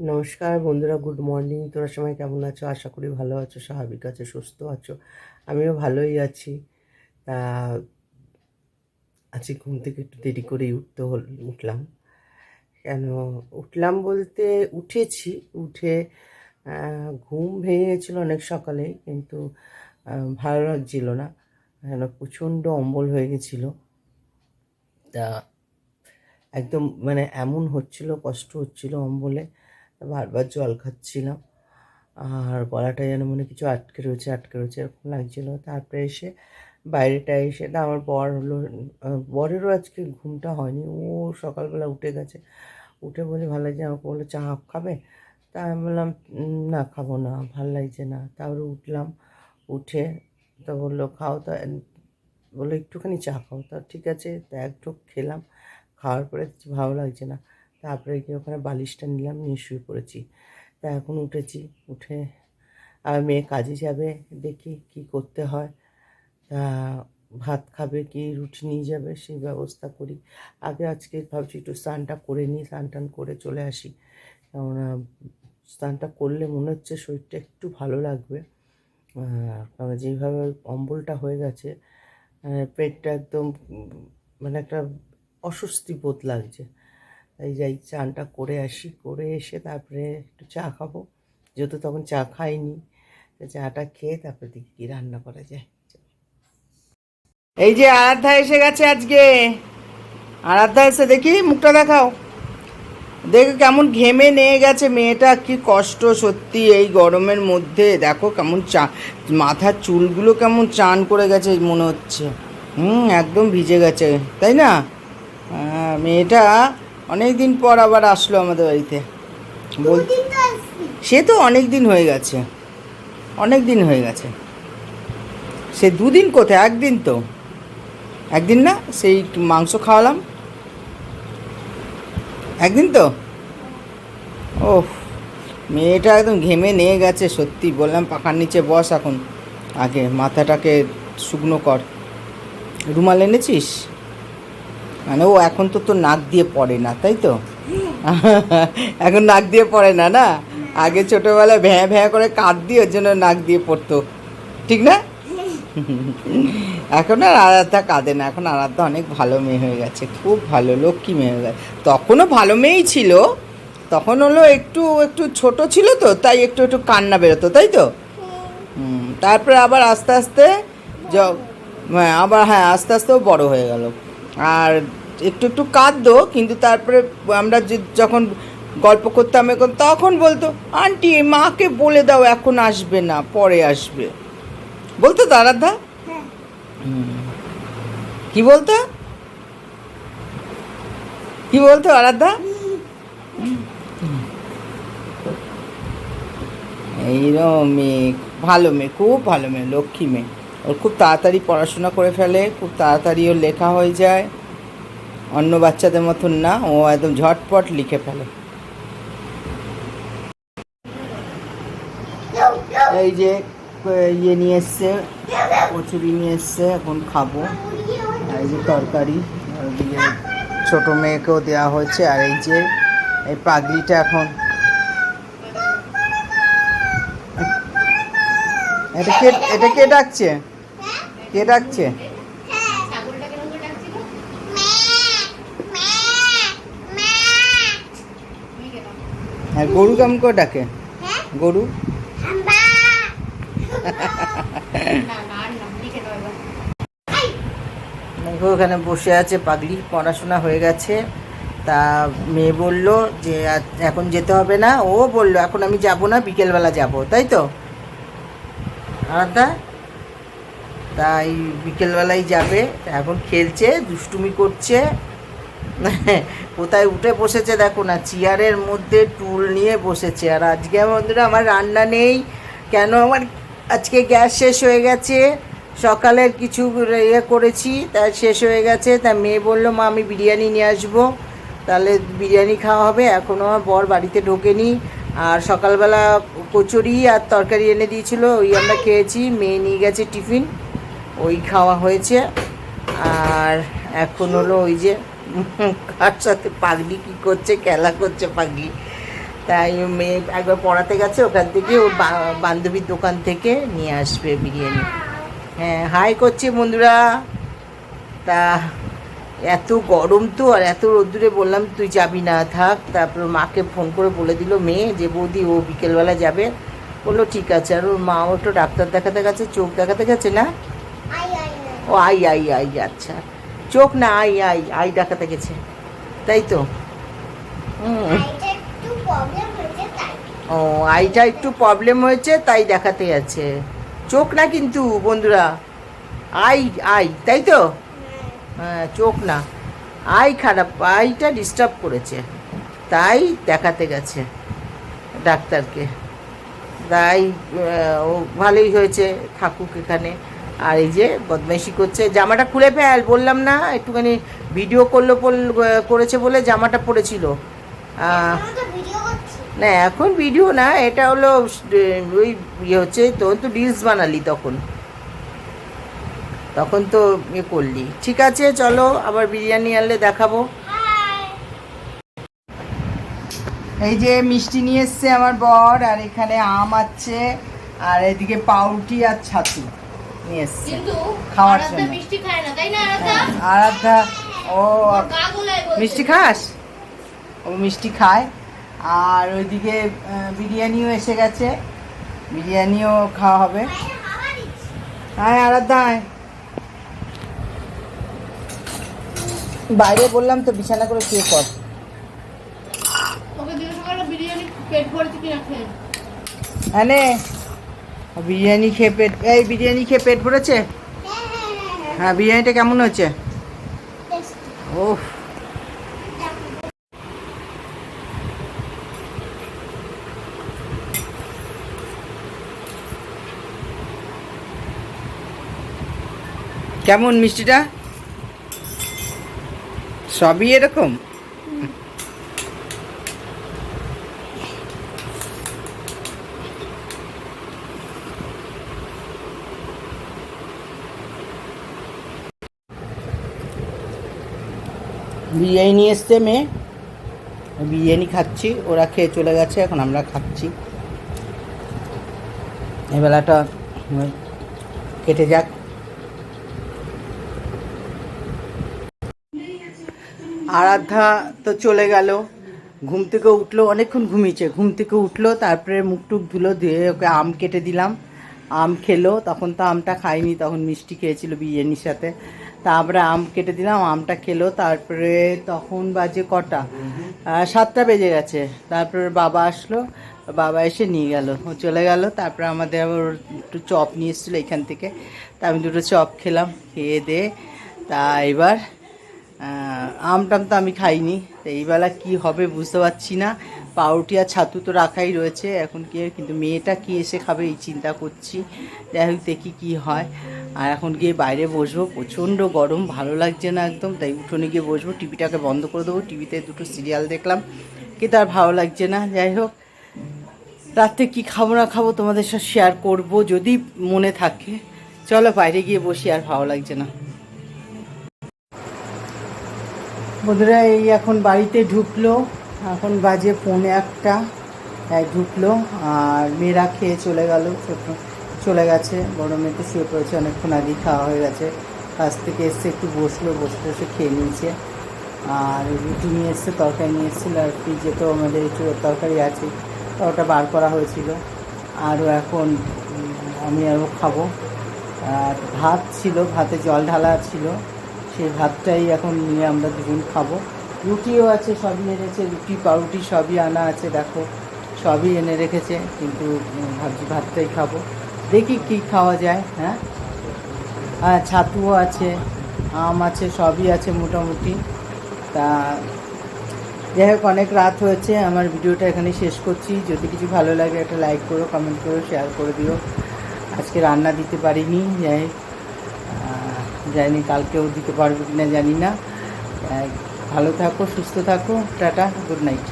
নমস্কার বন্ধুরা, good morning. তোরা সবাই কেমন আছো? আশা করি ভালো আছো, স্বাভাবিক আছো, সুস্থ আছো। আমিও ভালোই আছি। তা, আজকে ঘুম থেকে একটু দেরি করেই উঠতে হল, উঠলাম। কেন? উঠলাম বলতে উঠেছি, উঠে ঘুম ভেঙে অনেক সকালে, কিন্তু ভালো লাগছিল না। কেন? প্রচণ্ড অম্বল হয়ে গেছিল। তা, একদম মানে এমন হচ্ছিল, কষ্ট হচ্ছিল অম্বলে। বারবার জল খাচ্ছিলাম। আর গলাটা যেন মনে কিছু আটকে রয়েছে আটকে রয়েছে, এরকম লাগছিল। তারপরে এসে বাইরেটা এসে, না, আমার বর হলো, বরেরও আজকে ঘুমটা হয়নি। ও সকালবেলা উঠে গেছে। উঠে বলে, ভালো লাগছে আমাকে বলল, চা খাবে? তা আমি বললাম না, খাব না, ভালো লাগছে না। তারপরে উঠলাম, উঠে তা বলল, খাও তা। বলল, একটুখানি চা খাও। তা ঠিক আছে, তা একটু খেলাম। খাওয়ার পরে ভালো লাগছে না। তারপরে গিয়ে ওখানে বালিশটা নিলাম, নিয়ে শুয়ে পড়েছি। তা এখন উঠেছি, উঠে আর মেয়ে কাজে যাবে, দেখি কি করতে হয়। তা ভাত খাবে কি, রুটি নিয়ে যাবে, সেই ব্যবস্থা করি। আগে আজকে ভাবছি একটু স্নানটা করে নিই, স্নান টান করে চলে আসি। কেননা স্নানটা করলে মনে হচ্ছে শরীরটা একটু ভালো লাগবে। কারণ যেইভাবে অম্বলটা হয়ে গেছে পেটটা একদম মানে একটা অস্বস্তি বোধ লাগছে। তাই যাই, চানটা করে আসি, করে এসে তারপরে একটু চা খাব। যেহেতু তখন চা খাইনি চাটা খেয়ে তারপরে দেখি কী রান্না করা যায়। এই যে আরাধ্যা এসে গেছে আজকে। আরাধ্যা এসে দেখি, মুখটা দেখাও। দেখো কেমন ঘেমে নিয়ে গেছে মেয়েটা, কি কষ্ট সত্যি এই গরমের মধ্যে। দেখো কেমন চা, মাথার চুলগুলো কেমন চান করে গেছে মনে হচ্ছে। হুম, একদম ভিজে গেছে, তাই না? মেয়েটা অনেক দিন পর আবার আসলো আমাদের বাড়িতে। বল সে তো অনেক দিন হয়ে গেছে। অনেক দিন হয়ে গেছে। সে দুদিন কোথায়? একদিন তো। একদিন না, সেই মাংস খাওয়ালাম। একদিন তো? ও মেয়েটা একদম ঘেমে নিয়ে গেছে, সত্যি বললাম, পাখার নিচে বস এখন। আগে মাথাটাকে শুকনো কর। রুমাল এনেছিস? মানে ও এখন তো তোর নাক দিয়ে পড়ে না, তাই তো? এখন নাক দিয়ে পড়ে না না? আগে ছোটোবেলায় ভ্যাঁ ভ্যাঁ করে কাঁদ দিয়ে ওর জন্য নাক দিয়ে পড়তো। ঠিক না? এখন আর আরাধ্যা কাঁদে না, এখন আরাধ্যা অনেক ভালো মেয়ে হয়ে গেছে, খুব ভালো, লক্ষ্মী মেয়ে হয়ে গেছে। তখনও ভালো মেয়েই ছিল, তখন হলো একটু একটু ছোট ছিল তো, তাই একটু একটু কান্না বেরোতো, তাই তো? তারপরে আবার আস্তে আস্তে হ্যাঁ আবার হ্যাঁ আস্তে, আস্তেও বড় হয়ে গেল। আর একটু একটু কাঁদতো, কিন্তু তারপরে আমরা যে- যখন গল্প করতাম এখন, তখন বলতো, আন্টি, মাকে বলে দাও, এখন আসবে না, পরে আসবে। বলতো হুম। কি বলতো? কি বলতো আরাধ্যা? এইরকম মেয়ে, ভালো মেয়ে, খুব ভালো মেয়ে, লক্ষ্মী মেয়ে। ওর খুব তাড়াতাড়ি পড়াশোনা করে ফেলে, খুব তাড়াতাড়ি ওর লেখা হয়ে যায়। অন্য বাচ্চাদের মতন না, ও একদম ঝটপট লিখে ফেলে। এই যে ইয়ে নিয়ে এসছে, কচুরি নিয়ে এসছে, এখন খাব। এই যে তরকারি ছোটো মেয়েকেও দেওয়া হয়েছে, আর এই যে, এই পাগলিটা এখন। এটা কে এটা কে ডাকছে? কে ডাকছে? হ্যাঁ গরু কেমন করে ডাকে? গরু? দেখো ওখানে বসে আছে পাগলি পড়াশোনা হয়ে গেছে। তা মেয়ে বলল যে এখন যেতে হবে না। ও বলল এখন আমি যাব না বিকেলবেলা যাব। তাই তো? আলাদা তাই বিকেলবেলায় যাবে। এখন খেলছে দুষ্টুমি করছে। কোথায় উঠে বসেছে দেখো না, চেয়ারের মধ্যে টুল নিয়ে বসেছে। আর আজকে আমাদের আমার রান্না নেই। কেন আমার আজকে গ্যাস শেষ হয়ে গেছে। সকালের কিছু ইয়ে করেছি তাই শেষ হয়ে গেছে। তা মেয়ে বলল, মা, আমি বিরিয়ানি নিয়ে আসব। তাহলে বিরিয়ানি খাওয়া হবে। এখনও আমার বর বাড়িতে ঢোকেনি। আর সকালবেলা কচুরি আর তরকারি এনে দিয়েছিল, ওই আমরা খেয়েছি। মেয়ে নিয়ে গেছে টিফিন, ওই খাওয়া হয়েছে। আর এখন হলো ওই যে কার সাথে পাগলি কী করছে খেলা করছে পাগলি? তাই মেয়ে একবার পড়াতে গেছে ওখান থেকে ওর বান্ধবীর দোকান থেকে নিয়ে আসবে বিরিয়ানি। হ্যাঁ হাই করছে বন্ধুরা। তা এত গরম তো আর এত রোদ্দুরে বললাম তুই যাবি না থাক। তারপর মাকে ফোন করে বলে দিল মেয়ে যে বৌদি ও বিকেলবেলা যাবে। বলল ঠিক আছে। আর ওর মাও একটু ডাক্তার দেখাতে গেছে চোখ দেখাতে গেছে না? ও আই আই আই আচ্ছা। চোখ না আই আই আই দেখাতে গেছে। তাই তো? ও আইটা একটু প্রবলেম হয়েছে তাই দেখাতে যাচ্ছে চোখ না কিন্তু বন্ধুরা। আই আই তাই তো? হ্যাঁ। চোখ না। আই খারাপ আইটা ডিস্টার্ব করেছে। তাই দেখাতে গেছে ডাক্তারকে। তাই ও ভালোই হয়েছে থাকুক এখানে। আর এই যে বদমাইশি করছে, জামাটা খুলে ফেল, বললাম না, একটুখানি ভিডিও করল করেছে বলে জামাটা পড়েছিল। না, এখন ভিডিও না, এটা হলো ওই ইয়ে হচ্ছে, তখন তো রিলস বানালি তখন। তখন তো ইয়ে করলি। ঠিক আছে, চলো, আবার বিরিয়ানি আনলে দেখাবো। এই যে মিষ্টি নিয়ে এসছে আমার বর, আর এখানে আম আছে, আর এদিকে পাউরুটি আর ছাতু। নিয়ে এসছে খাওয়ার জন্য। মিষ্টি খায় না তাই না আরাধ্যা ও। মিষ্টি খাস ও মিষ্টি খায় আর ওইদিকে বিরিয়ানিও এসে গেছে বিরিয়ানিও খাওয়া হবে হ্যাঁ আরাধ্যা। বাইরে বললাম তো বিছানা করে জিজ্ঞাসা করো বিরিয়ানি পেট ভরেছে কিনা খেয়ে হ্যাঁ নে। বিরিয়ানি খেয়ে পেট, এই বিরিয়ানি খেয়ে পেট ভরেছে? হ্যাঁ বিরিয়ানিটা কেমন টেস্টি ও কেমন মিষ্টিটা? সবই এরকম? বিরিয়ানি নিয়ে এসছে মেয়ে। বিরিয়ানি খাচ্ছি, ওরা খেয়ে চলে গেছে, এখন আমরা খাচ্ছি। এই বেলাটা কেটে যাক। আরাধ্যা তো চলে গেল। ঘুম থেকে উঠল, অনেকক্ষণ ঘুমিয়েছে। ঘুম থেকে উঠল, তারপরে মুখ টুক ধুলো দিয়ে ওকে আম কেটে দিলাম। আম খেলো, তখন তো আমটা খাইনি, তখন মিষ্টি খেয়েছিল বিরিয়ানির সাথে। তারপরে আম কেটে দিলাম আমটা খেলো তারপরে তখন বাজে কটা? সাতটা বেজে গেছে। তারপরে বাবা আসলো বাবা এসে নিয়ে গেল। ও চলে গেল তারপরে আমাদের আবার একটু চপ নিয়ে এসেছিল এখান থেকে। তা আমি দুটো চপ খেলাম খেয়ে দিয়ে তা এবার আহ, আম টাম তো আমি খাইনি। তো এইবেলা কি হবে বুঝতে পারছি না। পাউরুটি আর ছাতু তো রাখাই রয়েছে। এখন কি কিন্তু মেয়েটা কি এসে খাবে এই চিন্তা করছি। যাই হোক দেখি কী হয়। আর এখন গিয়ে বাইরে বসবো। প্রচণ্ড গরম ভালো লাগছে না একদম। তাই উঠোনে গিয়ে বসবো। টিভিটাকে বন্ধ করে দেবো। টিভিতে দুটো সিরিয়াল দেখলাম। কিন্তু আর ভালো লাগছে না? যাই হোক রাত্রে কি খাব না খাব তোমাদের সাথে শেয়ার করব যদি মনে থাকে। চলো বাইরে গিয়ে বসি আর ভালো লাগছে না। বন্ধুরা, এই এখন বাড়িতে ঢুকলো। এখন বাজে পৌনে একটা। তাই ঢুকলো, আর মেয়েরা খেয়ে চলে গেল, ছোট চলে গেছে। বড় মেয়ে তো শুয়ে পড়েছে, অনেকক্ষণ আগেই খাওয়া হয়ে গেছে। কাছ থেকে এসছে, একটু বসল, বসে বসে খেয়ে নিয়েছে। আর রুটি নিয়ে এসছে, তরকারি নিয়ে এসেছিল, আর ফ্রিজে তো আমাদের একটু তরকারি আছে। তো ওটা বার করা হয়েছিল। আরও এখন আমি আরও খাব। আর ভাত ছিল, ভাতে জল ঢালা ছিল। সেই ভাতটাই এখন নিয়ে আমরা দুজন খাব। রুটিও আছে সবই এনেছে রুটি পাউরুটি সবই আনা আছে দেখো। সবই এনে রেখেছে কিন্তু ভাবছি ভাতটাই খাব। দেখি কি খাওয়া যায় হ্যাঁ? হ্যাঁ ছাতুও আছে আম আছে সবই আছে মোটামুটি। তা যাই হোক অনেক রাত হয়েছে আমার ভিডিওটা এখানে শেষ করছি। যদি কিছু ভালো লাগে একটা লাইক করো কমেন্ট করো শেয়ার করে দিও। আজকে রান্না দিতে পারিনি যাই হোক, জানি কালকেও দিতে পারব কিনা জানি না। ভালো থাকো সুস্থ থাকো টাটা গুড নাইট